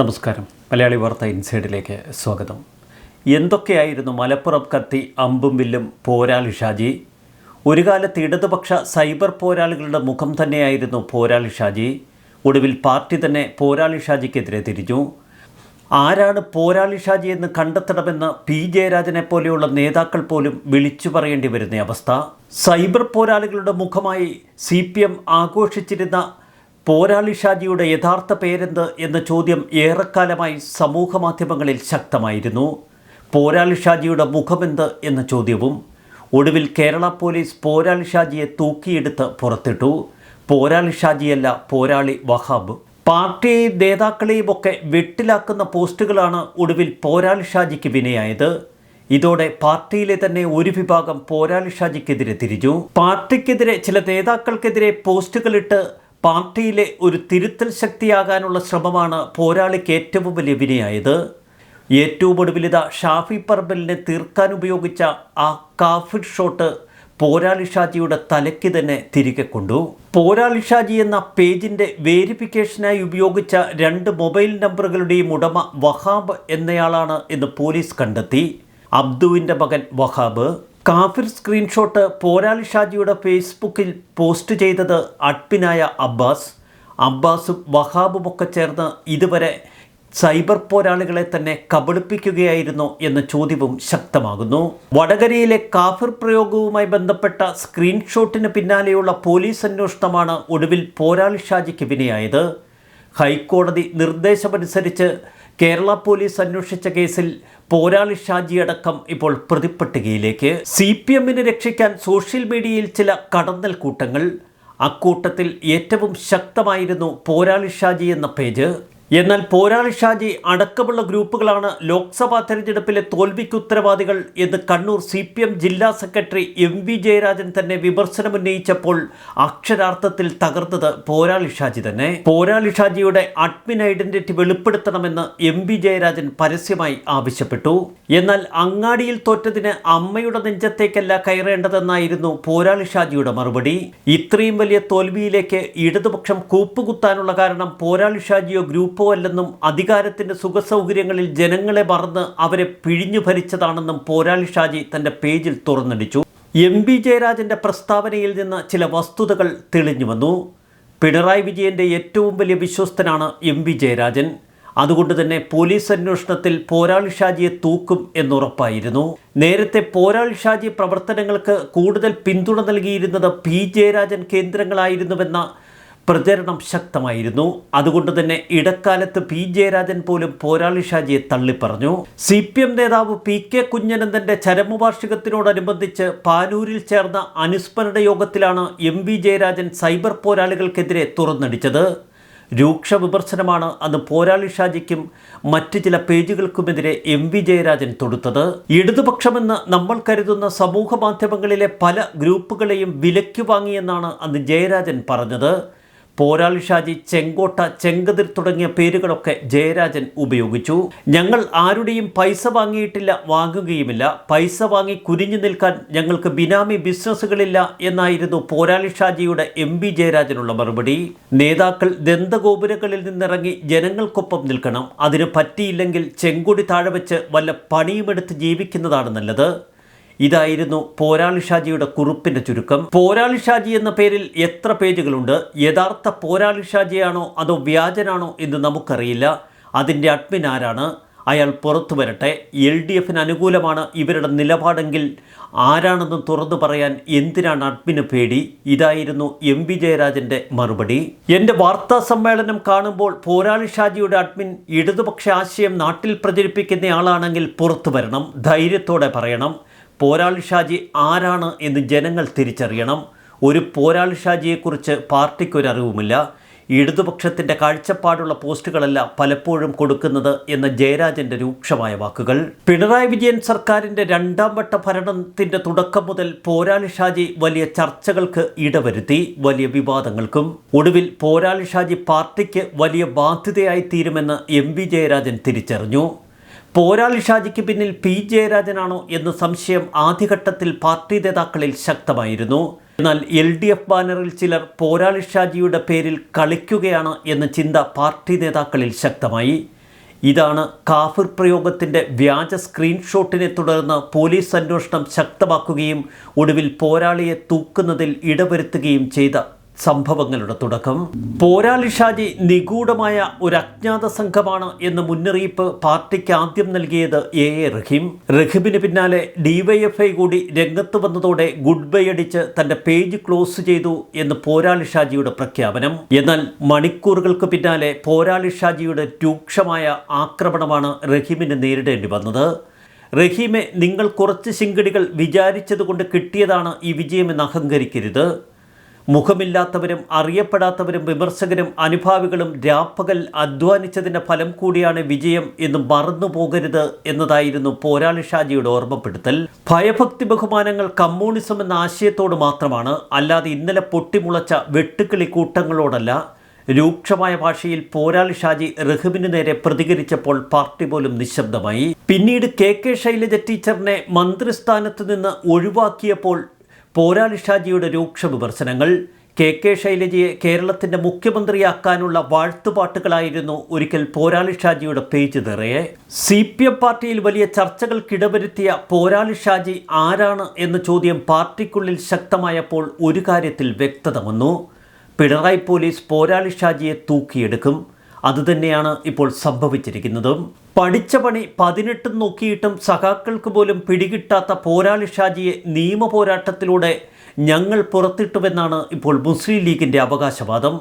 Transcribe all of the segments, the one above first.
നമസ്കാരം. മലയാളി വാർത്ത ഇൻസൈഡിലേക്ക് സ്വാഗതം. എന്തൊക്കെയായിരുന്നു മലപ്പുറം കത്തി അമ്പും വില്ലും പോരാളി ഷാജി? ഒരു കാലത്ത് ഇടതുപക്ഷ സൈബർ പോരാളികളുടെ മുഖം തന്നെയായിരുന്നു പോരാളി ഷാജി. ഒടുവിൽ പാർട്ടി തന്നെ പോരാളി ഷാജിക്കെതിരെ തിരിഞ്ഞു. ആരാണ് പോരാളി ഷാജി എന്ന് കണ്ടെത്തണമെന്ന് പി. ജയരാജനെ പോലെയുള്ള നേതാക്കൾ പോലും വിളിച്ചു പറയേണ്ടി വരുന്ന അവസ്ഥ? സൈബർ പോരാളികളുടെ മുഖമായി സി ആഘോഷിച്ചിരുന്ന പോരാളി ഷാജിയുടെ യഥാർത്ഥ പേരെന്ത് എന്ന ചോദ്യം ഏറെക്കാലമായി സമൂഹ മാധ്യമങ്ങളിൽ ശക്തമായിരുന്നു. പോരാളി ഷാജിയുടെ മുഖമെന്ത് എന്ന ചോദ്യവും ഒടുവിൽ കേരള പോലീസ് പോരാളി ഷാജിയെ തൂക്കിയെടുത്ത് പുറത്തിട്ടു. പോരാളി ഷാജിയല്ല പോരാളി വഹാബ്. പാർട്ടി നേതാക്കളെയും ഒക്കെ വെട്ടിലാക്കുന്ന പോസ്റ്റുകളാണ് ഒടുവിൽ പോരാളി ഷാജിക്ക് വിനയായത്. ഇതോടെ പാർട്ടിയിലെ തന്നെ ഒരു വിഭാഗം പോരാളി ഷാജിക്കെതിരെ തിരിഞ്ഞു. പാർട്ടിക്കെതിരെ ചില നേതാക്കൾക്കെതിരെ പോസ്റ്റുകളിട്ട് പാർട്ടിയിലെ ഒരു തിരുത്തൽ ശക്തിയാകാനുള്ള ശ്രമമാണ് പോരാളിക്ക് ഏറ്റവും വലിയ വിനയായത്. ഏറ്റവും ഒടുവിലിത ഷാഫി പറമ്പലിനെ തീർക്കാൻ ഉപയോഗിച്ച ആ കാഫിർ ഷോട്ട് പോരാളി ഷാജിയുടെ തലയ്ക്ക് തന്നെ തിരികെ കൊണ്ടു. പോരാളി ഷാജി എന്ന പേജിന്റെ വേരിഫിക്കേഷനായി ഉപയോഗിച്ച രണ്ട് മൊബൈൽ നമ്പറുകളുടെയും ഉടമ വഹാബ് എന്നയാളാണ് എന്ന് പോലീസ് കണ്ടെത്തി. അബ്ദുവിന്റെ മകൻ വഹാബ്. കാഫിർ സ്ക്രീൻഷോട്ട് പോരാളി ഷാജിയുടെ ഫേസ്ബുക്കിൽ പോസ്റ്റ് ചെയ്തത് അഡ്മിനായ അബ്ബാസ്. അബ്ബാസും വഹാബും ഒക്കെ ചേർന്ന് ഇതുവരെ സൈബർ പോരാളികളെ തന്നെ കബളിപ്പിക്കുകയായിരുന്നു എന്ന ചോദ്യവും ശക്തമാകുന്നു. വടകരയിലെ കാഫിർ പ്രയോഗവുമായി ബന്ധപ്പെട്ട സ്ക്രീൻഷോട്ടിന് പിന്നാലെയുള്ള പോലീസ് അന്വേഷണമാണ് ഒടുവിൽ പോരാളി ഷാജിക്ക് വിനയായത്. ഹൈക്കോടതി നിർദ്ദേശമനുസരിച്ച് കേരള പോലീസ് അന്വേഷിച്ച കേസിൽ പോരാളി ഷാജി അടക്കം ഇപ്പോൾ പ്രതിപ്പട്ടികയിലേക്ക്. സി പി എമ്മിനെ രക്ഷിക്കാൻ സോഷ്യൽ മീഡിയയിൽ ചില കടന്നൽ കൂട്ടങ്ങൾ. അക്കൂട്ടത്തിൽ ഏറ്റവും ശക്തമായിരുന്നു പോരാളി ഷാജി എന്ന പേജ്. എന്നാൽ പോരാളി ഷാജി അടക്കമുള്ള ഗ്രൂപ്പുകളാണ് ലോക്സഭാ തെരഞ്ഞെടുപ്പിലെ തോൽവിക്ക് ഉത്തരവാദികൾ എന്ന് കണ്ണൂർ സി പി എം ജില്ലാ സെക്രട്ടറി എം വി ജയരാജൻ തന്നെ വിമർശനമുന്നയിച്ചപ്പോൾ അക്ഷരാർത്ഥത്തിൽ തകർത്തത് പോരാളി ഷാജി തന്നെ. പോരാളി ഷാജിയുടെ അഡ്മിൻ ഐഡന്റിറ്റി വെളിപ്പെടുത്തണമെന്ന് എം വി ജയരാജൻ പരസ്യമായി ആവശ്യപ്പെട്ടു. എന്നാൽ അങ്ങാടിയിൽ തോറ്റതിന് അമ്മയുടെ നെഞ്ചത്തേക്കല്ല കയറേണ്ടതെന്നായിരുന്നു പോരാളി ഷാജിയുടെ മറുപടി. ഇത്രയും വലിയ തോൽവിയിലേക്ക് ഇടതുപക്ഷം കൂപ്പുകുത്താനുള്ള കാരണം പോരാളി ഷാജിയോ ഗ്രൂപ്പോ അല്ലെന്നും അധികാരത്തിന്റെ സുഖസൗകര്യങ്ങളിൽ ജനങ്ങളെ മറന്ന് അവരെ പിഴിഞ്ഞു ഭരിച്ചതാണെന്നും പോരാളി ഷാജി തന്റെ പേജിൽ തുറന്നടിച്ചു. എം ബി ജയരാജന്റെ പ്രസ്താവനയിൽ നിന്ന് ചില വസ്തുതകൾ തെളിഞ്ഞു വന്നു. പിണറായി വിജയന്റെ ഏറ്റവും വലിയ വിശ്വസ്തനാണ് എം ബി ജയരാജൻ. അതുകൊണ്ട് തന്നെ പോലീസ് അന്വേഷണത്തിൽ പോരാളി ഷാജിയെ തൂക്കും എന്നുറപ്പായിരുന്നു. നേരത്തെ പോരാളി ഷാജി പ്രവർത്തനങ്ങൾക്ക് കൂടുതൽ പിന്തുണ നൽകിയിരുന്നത് പി ജയരാജൻ കേന്ദ്രങ്ങളായിരുന്നുവെന്ന പ്രചരണം ശക്തമായിരുന്നു. അതുകൊണ്ട് തന്നെ ഇടക്കാലത്ത് പി. ജയരാജൻ പോലും പോരാളി ഷാജിയെ തള്ളിപ്പറഞ്ഞു. സി പി എം നേതാവ് പി. കെ. കുഞ്ഞനന്ദന്റെ ചരമവാർഷികത്തിനോടനുബന്ധിച്ച് പാനൂരിൽ ചേർന്ന അനുസ്മരണ യോഗത്തിലാണ് എം. വി. ജയരാജൻ സൈബർ പോരാളികൾക്കെതിരെ തുറന്നടിച്ചത്. രൂക്ഷ വിമർശനമാണ് അത് പോരാളി ഷാജിക്കും മറ്റ് ചില പേജുകൾക്കുമെതിരെ എം. വി. ജയരാജൻ തൊടുത്തത്. ഇടതുപക്ഷമെന്ന് നമ്മൾ കരുതുന്ന സമൂഹ മാധ്യമങ്ങളിലെ പല ഗ്രൂപ്പുകളെയും വിലയ്ക്ക് വാങ്ങിയെന്നാണ് അന്ന് ജയരാജൻ പറഞ്ഞത്. പോരാളി ഷാജി ചെങ്കോട്ട ചെങ്കതിർ തുടങ്ങിയ പേരുകളൊക്കെ ജയരാജൻ ഉപയോഗിച്ചു. ഞങ്ങൾ ആരുടെയും പൈസ വാങ്ങിയിട്ടില്ല വാങ്ങുകയുമില്ല. പൈസ വാങ്ങി കുരിഞ്ഞു നിൽക്കാൻ ഞങ്ങൾക്ക് ബിനാമി ബിസിനസ്സുകളില്ല എന്നായിരുന്നു പോരാളി ഷാജിയുടെ എം ബി ജയരാജനുള്ള മറുപടി. നേതാക്കൾ ദന്തഗോപുരങ്ങളിൽ നിന്നിറങ്ങി ജനങ്ങൾക്കൊപ്പം നിൽക്കണം. അതിന് പറ്റിയില്ലെങ്കിൽ ചെങ്കൊടി താഴെ വെച്ച് വല്ല പണിയുമെടുത്ത് ജീവിക്കുന്നതാണ് നല്ലത്. ഇതായിരുന്നു പോരാളി ഷാജിയുടെ കുറിപ്പിന്റെ ചുരുക്കം. പോരാളി ഷാജി എന്ന പേരിൽ എത്ര പേജുകളുണ്ട്? യഥാർത്ഥ പോരാളി ഷാജിയാണോ അതോ വ്യാജനാണോ എന്ന് നമുക്കറിയില്ല. അതിന്റെ അഡ്മിൻ ആരാണ്? അയാൾ പുറത്തു വരട്ടെ. എൽ ഡി എഫിന് അനുകൂലമാണ് ഇവരുടെ നിലപാടെങ്കിൽ ആരാണെന്ന് തുറന്നു പറയാൻ എന്തിനാണ് അഡ്മിന് പേടി? ഇതായിരുന്നു എം വി ജയരാജന്റെ മറുപടി. എന്റെ വാർത്താ സമ്മേളനം കാണുമ്പോൾ പോരാളി ഷാജിയുടെ അഡ്മിൻ ഇടതുപക്ഷ ആശയം നാട്ടിൽ പ്രചരിപ്പിക്കുന്നയാളാണെങ്കിൽ പുറത്തു വരണം. ധൈര്യത്തോടെ പറയണം. പോരാളി ഷാജി ആരാണ് എന്ന് ജനങ്ങൾ തിരിച്ചറിയണം. ഒരു പോരാളി ഷാജിയെക്കുറിച്ച് പാർട്ടിക്കൊരറിവുമില്ല. ഇടതുപക്ഷത്തിന്റെ കാഴ്ചപ്പാടുള്ള പോസ്റ്റുകളല്ല പലപ്പോഴും കൊടുക്കുന്നത് എന്ന ജയരാജന്റെ രൂക്ഷമായ വാക്കുകൾ. പിണറായി വിജയൻ സർക്കാരിന്റെ രണ്ടാം വട്ട ഭരണത്തിന്റെ തുടക്കം മുതൽ പോരാളി ഷാജി വലിയ ചർച്ചകൾക്ക് ഇടവരുത്തി വലിയ വിവാദങ്ങൾക്കും. ഒടുവിൽ പോരാളി ഷാജി പാർട്ടിക്ക് വലിയ ബാധ്യതയായി തീരുമെന്ന് എം വി ജയരാജൻ തിരിച്ചറിഞ്ഞു. പോരാളി ഷാജിക്ക് പിന്നിൽ പി ജയരാജനാണോ എന്ന സംശയം ആദ്യഘട്ടത്തിൽ പാർട്ടി നേതാക്കളിൽ ശക്തമായിരുന്നു. എന്നാൽ എൽ ഡി എഫ് ബാനറിൽ ചിലർ പോരാളി ഷാജിയുടെ പേരിൽ കളിക്കുകയാണ് എന്ന ചിന്ത പാർട്ടി നേതാക്കളിൽ ശക്തമായി. ഇതാണ് കാഫിർ പ്രയോഗത്തിന്റെ വ്യാജ സ്ക്രീൻഷോട്ടിനെ തുടർന്ന് പോലീസ് അന്വേഷണം ശക്തമാക്കുകയും ഒടുവിൽ പോരാളിയെ തൂക്കുന്നതിൽ ഇടവരുത്തുകയും ചെയ്ത സംഭവങ്ങളുടെ തുടക്കം. പോരാളി ഷാജി നിഗൂഢമായ ഒരു അജ്ഞാത സംഘമാണ് എന്ന മുന്നറിയിപ്പ് പാർട്ടിക്ക് ആദ്യം നൽകിയത് എ എ റഹീം. റഹീമിന് പിന്നാലെ ഡിവൈഎഫ്ഐ കൂടി രംഗത്ത് വന്നതോടെ ഗുഡ് ബൈ അടിച്ച് തന്റെ പേജ് ക്ലോസ് ചെയ്തു എന്ന് പോരാളി ഷാജിയുടെ പ്രഖ്യാപനം. എന്നാൽ മണിക്കൂറുകൾക്ക് പിന്നാലെ പോരാളി ഷാജിയുടെ രൂക്ഷമായ ആക്രമണമാണ് റഹീമിന് നേരിടേണ്ടി വന്നത്. റഹീമെ നിങ്ങൾ കുറച്ച് ശിങ്കടികൾ വിചാരിച്ചതുകൊണ്ട് കിട്ടിയതാണ് ഈ വിജയമെന്ന് അഹങ്കരിക്കരുത്. മുഖമില്ലാത്തവരും അറിയപ്പെടാത്തവരും വിമർശകരും അനുഭാവികളും രാപ്പകൽ അധ്വാനിച്ചതിന്റെ ഫലം കൂടിയാണ് വിജയം എന്ന് മറന്നു പോകരുത് എന്നതായിരുന്നു പോരാളി ഷാജിയുടെ ഓർമ്മപ്പെടുത്തൽ. ഭയഭക്തി ബഹുമാനങ്ങൾ കമ്മ്യൂണിസം എന്ന ആശയത്തോട് മാത്രമാണ് അല്ലാതെ ഇന്നലെ പൊട്ടിമുളച്ച വെട്ടുക്കിളി കൂട്ടങ്ങളോടല്ല. രൂക്ഷമായ ഭാഷയിൽ പോരാളി ഷാജി റഹിമിനു നേരെ പ്രതികരിച്ചപ്പോൾ പാർട്ടി പോലും നിശബ്ദമായി. പിന്നീട് കെ കെ ശൈലജ ടീച്ചറിനെ മന്ത്രിസ്ഥാനത്ത് നിന്ന് ഒഴിവാക്കിയപ്പോൾ പോരാളി ഷാജിയുടെ രൂക്ഷ വിമർശനങ്ങൾ കെ കെ ശൈലജയെ കേരളത്തിന്റെ മുഖ്യമന്ത്രിയാക്കാനുള്ള വാഴ്ത്തുപാട്ടുകളായിരുന്നു ഒരിക്കൽ പോരാളി ഷാജിയുടെ പേജ് നിറയെ. സി പി എം പാർട്ടിയിൽ വലിയ ചർച്ചകൾക്കിടവരുത്തിയ പോരാളി ഷാജി ആരാണ് എന്ന ചോദ്യം പാർട്ടിക്കുള്ളിൽ ശക്തമായപ്പോൾ ഒരു കാര്യത്തിൽ വ്യക്തത വന്നു. പിണറായി പോലീസ് പോരാളി ഷാജിയെ തൂക്കിയെടുക്കും. അതുതന്നെയാണ് ഇപ്പോൾ സംഭവിച്ചിരിക്കുന്നതും. പഠിച്ച പണി പതിനെട്ടും നോക്കിയിട്ടും സഖാക്കൾക്ക് പോലും പിടികിട്ടാത്ത പോരാളി ഷാജിയെ നിയമ പോരാട്ടത്തിലൂടെ ഞങ്ങൾ പുറത്തിട്ടുവെന്നാണ് ഇപ്പോൾ മുസ്ലിം ലീഗിന്റെ അവകാശവാദം.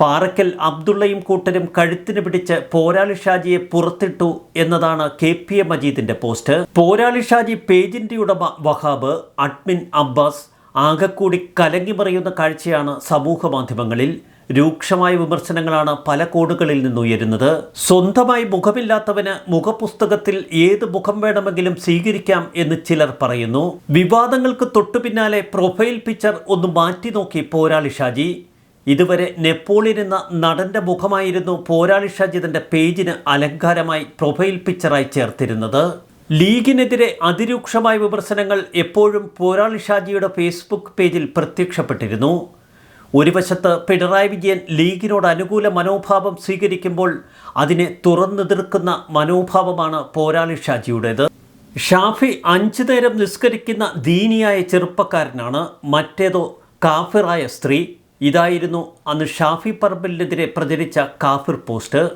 പാറക്കൽ അബ്ദുള്ളയും കൂട്ടരും കഴുത്തിന് പിടിച്ച് പോരാളി ഷാജിയെ പുറത്തിട്ടു എന്നതാണ് കെ പി എ മജീദിന്റെ പോസ്റ്റ്. പോരാളി ഷാജി പേജിന്റെ ഉടമ വഹാബ് അഡ്മിൻ അബ്ബാസ് ആകെക്കൂടി കലങ്ങി മറിയുന്ന കാഴ്ചയാണ് സമൂഹ മാധ്യമങ്ങളിൽ. രൂക്ഷമായ വിമർശനങ്ങളാണ് പല കോണുകളിൽ നിന്നുയരുന്നത് സ്വന്തമായി മുഖമില്ലാത്തവന് മുഖപുസ്തകത്തിൽ ഏത് മുഖം വേണമെങ്കിലും സ്വീകരിക്കാം എന്ന് ചിലർ പറയുന്നു. വിവാദങ്ങൾക്ക് തൊട്ടു പിന്നാലെ പ്രൊഫൈൽ പിക്ചർ ഒന്ന് മാറ്റി നോക്കി പോരാളി ഷാജി. ഇതുവരെ നെപ്പോളിയൻ എന്ന നടന്റെ മുഖമായിരുന്നു പോരാളി ഷാജി തന്റെ പേജിന് അലങ്കാരമായി പ്രൊഫൈൽ പിക്ചറായി ചേർത്തിരുന്നത്. ലീഗിനെതിരെ അതിരൂക്ഷമായ വിമർശനങ്ങൾ എപ്പോഴും പോരാളി ഷാജിയുടെ ഫേസ്ബുക്ക് പേജിൽ പ്രത്യക്ഷപ്പെട്ടിരുന്നു. ഒരു വശത്ത് പിണറായി വിജയൻ ലീഗിനോട് അനുകൂല മനോഭാവം സ്വീകരിക്കുമ്പോൾ അതിനെ തുറന്നെതിർക്കുന്ന മനോഭാവമാണ് പോരാളി ഷാജിയുടേത്. ഷാഫി അഞ്ചു നേരം നിസ്കരിക്കുന്ന ദീനിയായ ചെറുപ്പക്കാരനാണ്. മറ്റേതോ കാഫിറായ സ്ത്രീ. ഇതായിരുന്നു അന്ന് ഷാഫി പറമ്പലിനെതിരെ പ്രചരിച്ച കാഫിർ പോസ്റ്റ്.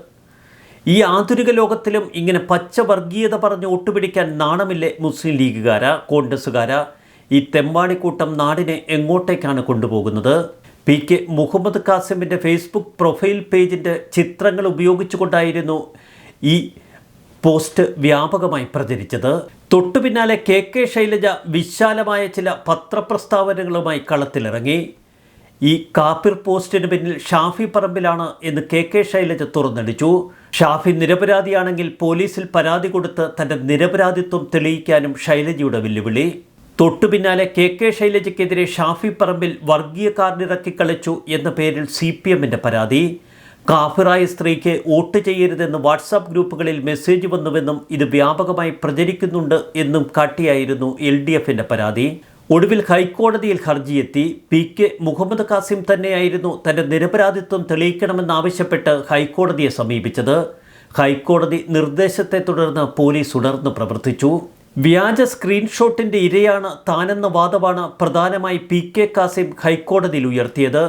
ഈ ആധുനിക ലോകത്തിലും ഇങ്ങനെ പച്ചവർഗീയത പറഞ്ഞ് ഒട്ടുപിടിക്കാൻ നാണമില്ലേ മുസ്ലിം ലീഗുകാരാ കോൺഗ്രസ്സുകാരാ? ഈ തെമ്പാടിക്കൂട്ടം നാടിനെ എങ്ങോട്ടേക്കാണ് കൊണ്ടുപോകുന്നത്? പി കെ മുഹമ്മദ് കാസിമിന്റെ ഫേസ്ബുക്ക് പ്രൊഫൈൽ പേജിന്റെ ചിത്രങ്ങൾ ഉപയോഗിച്ചുകൊണ്ടായിരുന്നു ഈ പോസ്റ്റ് വ്യാപകമായി പ്രചരിച്ചത്. തൊട്ടു പിന്നാലെ കെ കെ ശൈലജ വിശാലമായ ചില പത്രപ്രസ്താവനകളുമായി കളത്തിലിറങ്ങി. ഈ കാപ്പിർ പോസ്റ്റിന് പിന്നിൽ ഷാഫി പറമ്പിലാണ് എന്ന് കെ കെ ശൈലജ തുറന്നടിച്ചു. ഷാഫി നിരപരാധിയാണെങ്കിൽ പോലീസിൽ പരാതി കൊടുത്ത് തന്റെ നിരപരാധിത്വം തെളിയിക്കാനും ശൈലജയുടെ വെല്ലുവിളി. തൊട്ടു പിന്നാലെ കെ കെ ശൈലജയ്ക്കെതിരെ ഷാഫി പറമ്പിൽ വർഗീയ കാർഡിറക്കി കളിച്ചു എന്ന പേരിൽ സി പി എമ്മിന്റെ പരാതി. കാഫിറായ സ്ത്രീക്ക് വോട്ട് ചെയ്യരുതെന്ന് വാട്സാപ്പ് ഗ്രൂപ്പുകളിൽ മെസ്സേജ് വന്നുവെന്നും ഇത് വ്യാപകമായി പ്രചരിക്കുന്നുണ്ട് എന്നും കാട്ടിയായിരുന്നു എൽ ഡി എഫിന്റെ പരാതി. ഒടുവിൽ ഹൈക്കോടതിയിൽ ഹർജിയെത്തി. പി കെ മുഹമ്മദ് കാസിം തന്നെയായിരുന്നു തന്റെ നിരപരാധിത്വം തെളിയിക്കണമെന്നാവശ്യപ്പെട്ട് ഹൈക്കോടതിയെ സമീപിച്ചത്. ഹൈക്കോടതി നിർദ്ദേശത്തെ തുടർന്ന് പോലീസ് ഉണർന്നു പ്രവർത്തിച്ചു. വ്യാജ സ്ക്രീൻഷോട്ടിന്റെ ഇരയാണ് താനെന്ന വാദമാണ് പ്രധാനമായി പി കെ കാസിം ഹൈക്കോടതിയിൽ ഉയർത്തിയത്.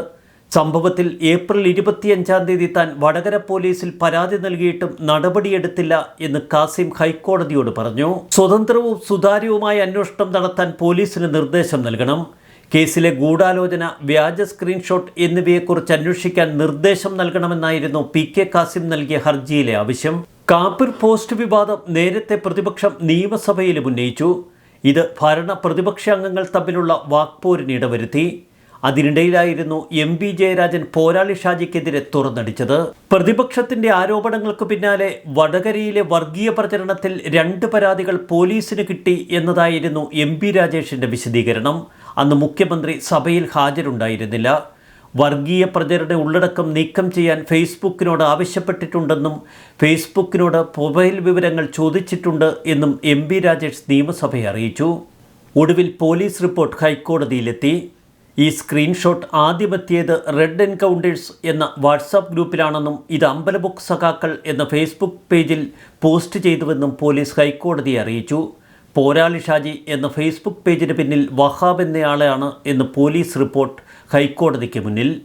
സംഭവത്തിൽ ഏപ്രിൽ ഇരുപത്തിയഞ്ചാം തീയതി താൻ വടകര പോലീസിൽ പരാതി നൽകിയിട്ടും നടപടിയെടുത്തില്ല എന്ന് കാസിം ഹൈക്കോടതിയോട് പറഞ്ഞു. സ്വതന്ത്രവും സുതാര്യവുമായ അന്വേഷണം നടത്താൻ പോലീസിന് നിർദ്ദേശം നൽകണം. കേസിലെ ഗൂഢാലോചന വ്യാജ സ്ക്രീൻഷോട്ട് എന്നിവയെക്കുറിച്ച് അന്വേഷിക്കാൻ നിർദ്ദേശം നൽകണമെന്നായിരുന്നു പി കെ കാസിം നൽകിയ ഹർജിയിലെ ആവശ്യം. കാപ്പിർ പോസ്റ്റ് വിവാദം നേരത്തെ പ്രതിപക്ഷം നിയമസഭയിലും ഉന്നയിച്ചു. ഇത് ഭരണ പ്രതിപക്ഷ അംഗങ്ങൾ തമ്മിലുള്ള വാക്പോരിനിട വരുത്തി അതിനിടയിലായിരുന്നു എം പി ജയരാജൻ പോരാളി ഷാജിക്കെതിരെ തുറന്നടിച്ചത്. പ്രതിപക്ഷത്തിന്റെ ആരോപണങ്ങൾക്ക് പിന്നാലെ വടകരയിലെ വർഗീയ പ്രചരണത്തിൽ രണ്ട് പരാതികൾ പോലീസിന് കിട്ടി എന്നതായിരുന്നു എം പി രാജേഷിന്റെ വിശദീകരണം. അന്ന് മുഖ്യമന്ത്രി സഭയിൽ ഹാജരുണ്ടായിരുന്നില്ല. വർഗീയ പ്രചരണ ഉള്ളടക്കം നീക്കം ചെയ്യാൻ ഫേസ്ബുക്കിനോട് ആവശ്യപ്പെട്ടിട്ടുണ്ടെന്നും ഫേസ്ബുക്കിനോട് മൊബൈൽ വിവരങ്ങൾ ചോദിച്ചിട്ടുണ്ട് എന്നും എം ബി രാജേഷ് നിയമസഭയെ അറിയിച്ചു. ഒടുവിൽ പോലീസ് റിപ്പോർട്ട് ഹൈക്കോടതിയിലെത്തി. ഈ സ്ക്രീൻഷോട്ട് ആദ്യമെത്തിയത് റെഡ് എൻകൗണ്ടേഴ്സ് എന്ന വാട്സാപ്പ് ഗ്രൂപ്പിലാണെന്നും ഇത് അമ്പലബുക്ക് സഖാക്കൾ എന്ന ഫേസ്ബുക്ക് പേജിൽ പോസ്റ്റ് ചെയ്തുവെന്നും പോലീസ് ഹൈക്കോടതിയെ അറിയിച്ചു. പോരാളി ഷാജി എന്ന ഫേസ്ബുക്ക് പേജിന് പിന്നിൽ വഹാബ് എന്നയാളെയാണ് എന്ന് പോലീസ് റിപ്പോർട്ട് ഹൈക്കോടതിക്ക് മുന്നിൽ.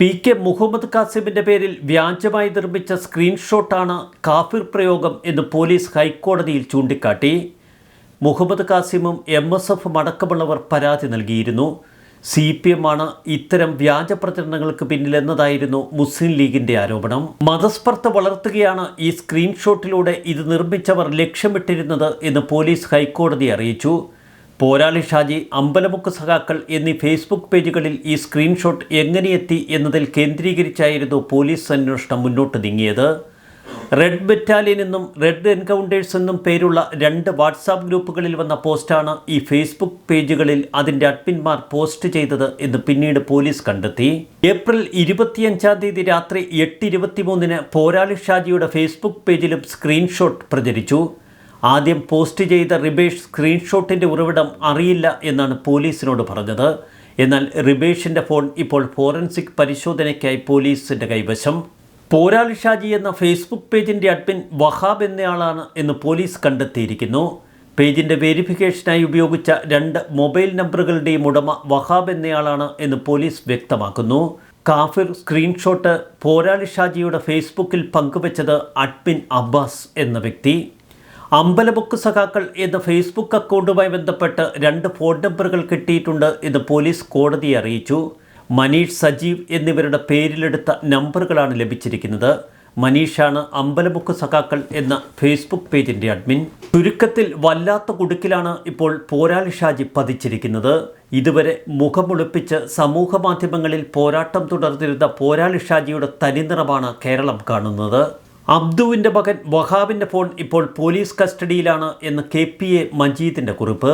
പി കെ മുഹമ്മദ് കാസിമിന്റെ പേരിൽ വ്യാജമായി നിർമ്മിച്ച സ്ക്രീൻഷോട്ടാണ് കാഫിർ പ്രയോഗം എന്ന് പോലീസ് ഹൈക്കോടതിയിൽ ചൂണ്ടിക്കാട്ടി. മുഹമ്മദ് കാസിമും എം എസ് എഫും അടക്കമുള്ളവർ പരാതി നൽകിയിരുന്നു. സി പി എം ആണ് ഇത്തരം വ്യാജ പ്രചരണങ്ങൾക്ക് പിന്നിലെന്നതായിരുന്നു മുസ്ലിം ലീഗിന്റെ ആരോപണം. മതസ്പർദ്ധ വളർത്തുകയാണ് ഈ സ്ക്രീൻഷോട്ടിലൂടെ ഇത് നിർമ്മിച്ചവർ ലക്ഷ്യമിട്ടിരുന്നത് എന്ന് പോലീസ് ഹൈക്കോടതി അറിയിച്ചു. പോരാളി ഷാജി അമ്പലമുക്ക് സഖാക്കൾ എന്നീ ഫേസ്ബുക്ക് പേജുകളിൽ ഈ സ്ക്രീൻഷോട്ട് എങ്ങനെയെത്തി എന്നതിൽ കേന്ദ്രീകരിച്ചായിരുന്നു പോലീസ് അന്വേഷണം മുന്നോട്ട് നീങ്ങിയത്. റെഡ് ബറ്റാലിയൻ എന്നും റെഡ് എൻകൗണ്ടേഴ്സ് എന്നും പേരുള്ള രണ്ട് വാട്സാപ്പ് ഗ്രൂപ്പുകളിൽ വന്ന പോസ്റ്റാണ് ഈ ഫേസ്ബുക്ക് പേജുകളിൽ അതിന്റെ അഡ്മിന്മാർ പോസ്റ്റ് ചെയ്തത് എന്ന് പിന്നീട് പോലീസ് കണ്ടെത്തി. ഏപ്രിൽ ഇരുപത്തിയഞ്ചാം തീയതി രാത്രി എട്ട് ഇരുപത്തിമൂന്നിന് പോരാളി ഷാജിയുടെ ഫേസ്ബുക്ക് പേജിലും സ്ക്രീൻഷോട്ട് പ്രചരിച്ചു. ആദ്യം പോസ്റ്റ് ചെയ്ത റിബേഷ് സ്ക്രീൻഷോട്ടിന്റെ ഉറവിടം അറിയില്ല എന്നാണ് പോലീസിനോട് പറഞ്ഞത്. എന്നാൽ റിബേഷിന്റെ ഫോൺ ഇപ്പോൾ ഫോറൻസിക് പരിശോധനയ്ക്കായി പോലീസിന്റെ കൈവശം. പോരാളി ഷാജി എന്ന ഫേസ്ബുക്ക് പേജിന്റെ അഡ്മിൻ വഹാബ് എന്നയാളാണ് എന്ന് പോലീസ് കണ്ടെത്തിയിരിക്കുന്നു. പേജിന്റെ വെരിഫിക്കേഷനായി ഉപയോഗിച്ച രണ്ട് മൊബൈൽ നമ്പറുകളുടെയും ഉടമ വഹാബ് എന്നയാളാണ് എന്ന് പോലീസ് വ്യക്തമാക്കുന്നു. കാഫിർ സ്ക്രീൻഷോട്ട് പോരാളി ഷാജിയുടെ ഫേസ്ബുക്കിൽ പങ്കുവച്ചത് അഡ്മിൻ അബ്ബാസ് എന്ന വ്യക്തി. അമ്പലബുക്ക് സഖാക്കൾ എന്ന ഫേസ്ബുക്ക് അക്കൗണ്ടുമായി ബന്ധപ്പെട്ട് രണ്ട് ഫോൺ നമ്പറുകൾ കിട്ടിയിട്ടുണ്ട് എന്ന് പോലീസ് കോടതിയെ അറിയിച്ചു. മനീഷ് സജീവ് എന്നിവരുടെ പേരിലെടുത്ത നമ്പറുകളാണ് ലഭിച്ചിരിക്കുന്നത്. മനീഷാണ് അമ്പലമുക്ക് സഖാക്കൾ എന്ന ഫേസ്ബുക്ക് പേജിന്റെ അഡ്മിൻ. ചുരുക്കത്തിൽ വല്ലാത്ത കുടുക്കിലാണ് ഇപ്പോൾ പോരാളി ഷാജി പതിച്ചിരിക്കുന്നത്. ഇതുവരെ മുഖമൊളിപ്പിച്ച് സമൂഹ മാധ്യമങ്ങളിൽ പോരാട്ടം തുടർന്നിരുന്ന പോരാളി ഷാജിയുടെ തനിനിറമാണ് കേരളം കാണുന്നത്. അബ്ദുവിന്റെ മകൻ വഹാബിന്റെ ഫോൺ ഇപ്പോൾ പോലീസ് കസ്റ്റഡിയിലാണ് എന്ന് കെ പി എ മജീദിന്റെ കുറിപ്പ്.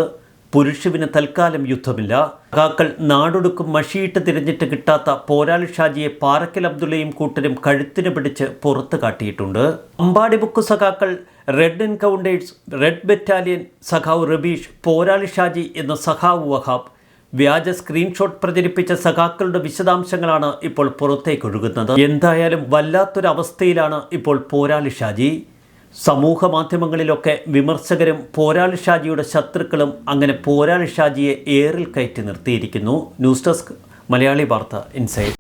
പുരുഷവിന് തൽക്കാലം യുദ്ധമില്ല. കാക്കൾ നാടൊടുക്കും മഷിയിട്ട് തിരഞ്ഞിട്ട് കിട്ടാത്ത പോരാളി ഷാജിയെ പാറക്കൽ അബ്ദുള്ളയും കൂട്ടരും കഴുത്തിന് പിടിച്ച് പുറത്തു കാട്ടിയിട്ടുണ്ട്. അമ്പാടി ബുക്ക് സഖാക്കൾ റെഡ് എൻകൗണ്ടേഴ്സ് റെഡ് ബറ്റാലിയൻ സഖാവ് റബീഷ് പോരാളി ഷാജി എന്ന സഖാവ് വഹാബ് വ്യാജ സ്ക്രീൻഷോട്ട് പ്രചരിപ്പിച്ച സഖാക്കളുടെ വിശദാംശങ്ങളാണ് ഇപ്പോൾ പുറത്തേക്കൊഴുകുന്നത്. എന്തായാലും വല്ലാത്തൊരവസ്ഥയിലാണ് ഇപ്പോൾ പോരാളി ഷാജി. സമൂഹ മാധ്യമങ്ങളിലൊക്കെ വിമർശകരും പോരാളി ഷാജിയുടെ ശത്രുക്കളും അങ്ങനെ പോരാളി ഷാജിയെ ഏറിൽ കയറ്റി നിർത്തിയിരിക്കുന്നു. ന്യൂസ് ഡെസ്ക് മലയാളി വാർത്ത ഇൻസൈഡ്.